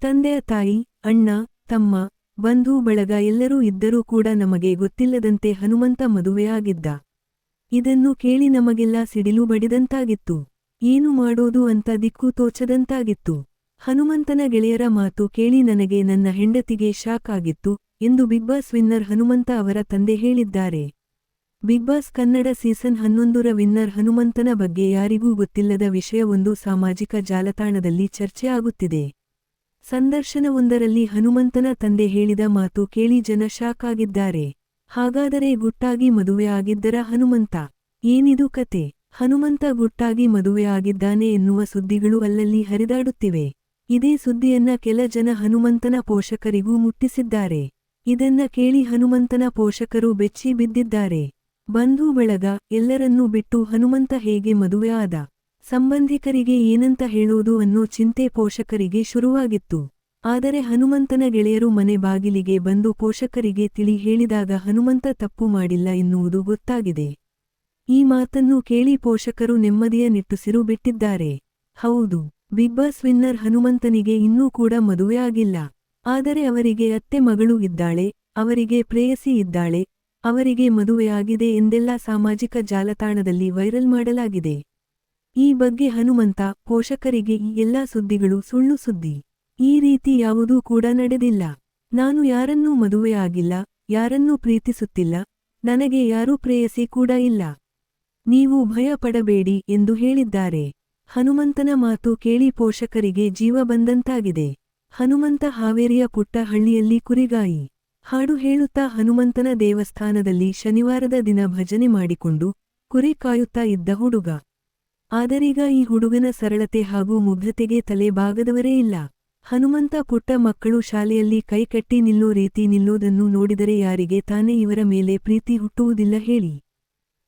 ತಂದೆಯ ತಾಯಿ, ಅಣ್ಣ, ತಮ್ಮ, ಬಂಧು, ಬಳಗ ಎಲ್ಲರೂ ಇದ್ದರೂ ಕೂಡ ನಮಗೆ ಗೊತ್ತಿಲ್ಲದಂತೆ ಹನುಮಂತ ಮದುವೆಯಾಗಿದ್ದ. ಇದನ್ನು ಕೇಳಿ ನಮಗೆಲ್ಲ ಸಿಡಿಲು ಬಡಿದಂತಾಗಿತ್ತು. ಏನು ಮಾಡೋದು ಅಂತ ದಿಕ್ಕು ತೋಚದಂತಾಗಿತ್ತು. ಹನುಮಂತನ ಗೆಳೆಯರ ಮಾತು ಕೇಳಿ ನನಗೆ ನನ್ನ ಹೆಂಡತಿಗೆ ಶಾಕ್ ಆಗಿತ್ತು ಎಂದು ಬಿಗ್ ಬಾಸ್ ವಿನ್ನರ್ ಹನುಮಂತ ಅವರ ತಂದೆ ಹೇಳಿದ್ದಾರೆ. ಬಿಗ್ ಬಾಸ್ ಕನ್ನಡ ಸೀಸನ್ ಹನ್ನೊಂದರ ವಿನ್ನರ್ ಹನುಮಂತನ ಬಗ್ಗೆ ಯಾರಿಗೂ ಗೊತ್ತಿಲ್ಲದ ವಿಷಯವೊಂದು ಸಾಮಾಜಿಕ ಜಾಲತಾಣದಲ್ಲಿ ಚರ್ಚೆ ಆಗುತ್ತಿದೆ ಸಂದರ್ಶನವೊಂದರಲ್ಲಿ ಹನುಮಂತನ ತಂದೆ ಹೇಳಿದ ಮಾತು ಕೇಳಿ ಜನ ಶಾಕ್ ಆಗಿದ್ದಾರೆ. ಹಾಗಾದರೆ ಗುಟ್ಟಾಗಿ ಮದುವೆಯಾಗಿದ್ದರ ಹನುಮಂತ? ಏನಿದು ಕತೆ? ಹನುಮಂತ ಗುಟ್ಟಾಗಿ ಮದುವೆಯಾಗಿದ್ದಾನೆ ಎನ್ನುವ ಸುದ್ದಿಗಳು ಅಲ್ಲಲ್ಲಿ ಹರಿದಾಡುತ್ತಿವೆ. ಇದೇ ಸುದ್ದಿಯನ್ನ ಕೆಲ ಜನ ಹನುಮಂತನ ಪೋಷಕರಿಗೂ ಮುಟ್ಟಿಸಿದ್ದಾರೆ. ಇದನ್ನ ಕೇಳಿ ಹನುಮಂತನ ಪೋಷಕರು ಬೆಚ್ಚಿ ಬಿದ್ದಿದ್ದಾರೆ. ಬಂಧು ಬಳಗ ಎಲ್ಲರನ್ನೂ ಬಿಟ್ಟು ಹನುಮಂತ ಹೇಗೆ ಮದುವೆ ಆದ? ಸಂಬಂಧಿಕರಿಗೆ ಏನಂತ ಹೇಳುವುದು ಅನ್ನೋ ಚಿಂತೆ ಪೋಷಕರಿಗೆ ಶುರುವಾಗಿತ್ತು. ಆದರೆ ಹನುಮಂತನ ಗೆಳೆಯರು ಮನೆ ಬಾಗಿಲಿಗೆ ಬಂದು ಪೋಷಕರಿಗೆ ತಿಳಿ ಹೇಳಿದಾಗ ಹನುಮಂತ ತಪ್ಪು ಮಾಡಿಲ್ಲ ಎನ್ನುವುದು ಗೊತ್ತಾಗಿದೆ. ಈ ಮಾತನ್ನು ಕೇಳಿ ಪೋಷಕರು ನೆಮ್ಮದಿಯ ನಿಟ್ಟುಸಿರು ಬಿಟ್ಟಿದ್ದಾರೆ. ಹೌದು, ಬಿಗ್ ಬಾಸ್ ವಿನ್ನರ್ ಹನುಮಂತನಿಗೆ ಇನ್ನೂ ಕೂಡ ಮದುವೆಯಾಗಿಲ್ಲ ಆದರೆ ಅವರಿಗೆ ಅತ್ತೆ ಮಗಳು ಇದ್ದಾಳೆ, ಅವರಿಗೆ ಪ್ರೇಯಸಿ ಇದ್ದಾಳೆ, ಅವರಿಗೆ ಮದುವೆಯಾಗಿದೆ ಎಂದೆಲ್ಲ ಸಾಮಾಜಿಕ ಜಾಲತಾಣದಲ್ಲಿ ವೈರಲ್ ಮಾಡಲಾಗಿದೆ. ಈ ಬಗ್ಗೆ ಹನುಮಂತ ಪೋಷಕರಿಗೆ ಈ ಎಲ್ಲಾ ಸುದ್ದಿಗಳು ಸುಳ್ಳು ಸುದ್ದಿ. ಈ ರೀತಿ ಯಾವುದೂ ಕೂಡ ನಡೆದಿಲ್ಲ. ನಾನು ಯಾರನ್ನೂ ಮದುವೆಯಾಗಿಲ್ಲ, ಯಾರನ್ನೂ ಪ್ರೀತಿಸುತ್ತಿಲ್ಲ, ನನಗೆ ಯಾರೂ ಪ್ರೇಯಸಿ ಕೂಡ ಇಲ್ಲ. ನೀವು ಭಯ ಪಡಬೇಡಿ ಎಂದು ಹೇಳಿದ್ದಾರೆ. ಹನುಮಂತನ ಮಾತು ಕೇಳಿ ಪೋಷಕರಿಗೆ ಜೀವ ಬಂದಂತಾಗಿದೆ. ಹನುಮಂತ ಹಾವೇರಿಯ ಪುಟ್ಟ ಹಳ್ಳಿಯಲ್ಲಿ ಕುರಿಗಾಯಿ. ಹಾಡು ಹೇಳುತ್ತಾ ಹನುಮಂತನ ದೇವಸ್ಥಾನದಲ್ಲಿ ಶನಿವಾರದ ದಿನ ಭಜನೆ ಮಾಡಿಕೊಂಡು ಕುರಿ ಕಾಯುತ್ತಾ ಇದ್ದ ಹುಡುಗ. ಆದರೀಗ ಈ ಹುಡುಗನ ಸರಳತೆ ಹಾಗೂ ಮುಗ್ಧತೆಗೆ ತಲೆ ಬಾಗದವರೇ ಇಲ್ಲ. ಹನುಮಂತ ಪುಟ್ಟ ಮಕ್ಕಳು ಶಾಲೆಯಲ್ಲಿ ಕೈಕಟ್ಟಿ ನಿಲ್ಲೋ ರೀತಿ ನಿಲ್ಲೋದನ್ನು ನೋಡಿದರೆ ಯಾರಿಗೆ ತಾನೇ ಇವರ ಮೇಲೆ ಪ್ರೀತಿ ಹುಟ್ಟುವುದಿಲ್ಲ ಹೇಳಿ.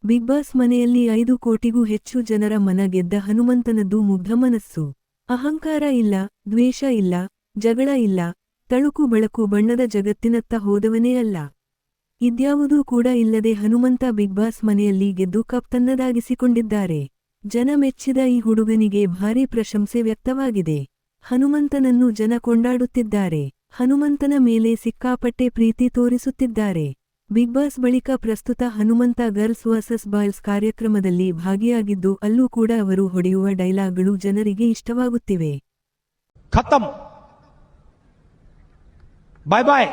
ಬಿಗ್ ಬಾಸ್ ಮನೆಯಲ್ಲಿ ಐದು ಕೋಟಿಗೂ ಹೆಚ್ಚು ಜನರ ಮನ ಗೆದ್ದ ಹನುಮಂತನದ್ದು ಮುಗ್ಧ ಮನಸ್ಸು. ಅಹಂಕಾರ ಇಲ್ಲ, ದ್ವೇಷ ಇಲ್ಲ, ಜಗಳ ಇಲ್ಲ, ತಳುಕು ಬಳಕು ಬಣ್ಣದ ಜಗತ್ತಿನತ್ತ ಹೋದವನೇ ಅಲ್ಲ. ಇದ್ಯಾವುದೂ ಕೂಡ ಇಲ್ಲದೆ ಹನುಮಂತ ಬಿಗ್ ಬಾಸ್ ಮನೆಯಲ್ಲಿ ಗೆದ್ದು ಕಪ್ ತನ್ನದಾಗಿಸಿಕೊಂಡಿದ್ದಾರೆ. ಜನ ಮೆಚ್ಚಿದ ಈ ಹುಡುಗನಿಗೆ ಭಾರೀ ಪ್ರಶಂಸೆ ವ್ಯಕ್ತವಾಗಿದೆ. ಹನುಮಂತನನ್ನು ಜನ ಕೊಂಡಾಡುತ್ತಿದ್ದಾರೆ. ಹನುಮಂತನ ಮೇಲೆ ಸಿಕ್ಕಾಪಟ್ಟೆ ಪ್ರೀತಿ ತೋರಿಸುತ್ತಿದ್ದಾರೆ. ಬಿಗ್ ಬಾಸ್ ಬಳಿಕ ಪ್ರಸ್ತುತ ಹನುಮಂತ ಗರ್ಲ್ಸ್ ವರ್ಸಸ್ ಬಾಯ್ಸ್ ಕಾರ್ಯಕ್ರಮದಲ್ಲಿ ಭಾಗಿಯಾಗಿದ್ದು, ಅಲ್ಲೂ ಕೂಡ ಅವರು ಹೊಡೆಯುವ ಡೈಲಾಗ್ಗಳು ಜನರಿಗೆ ಇಷ್ಟವಾಗುತ್ತಿವೆ. ಬಾಯ್ ಬಾಯ್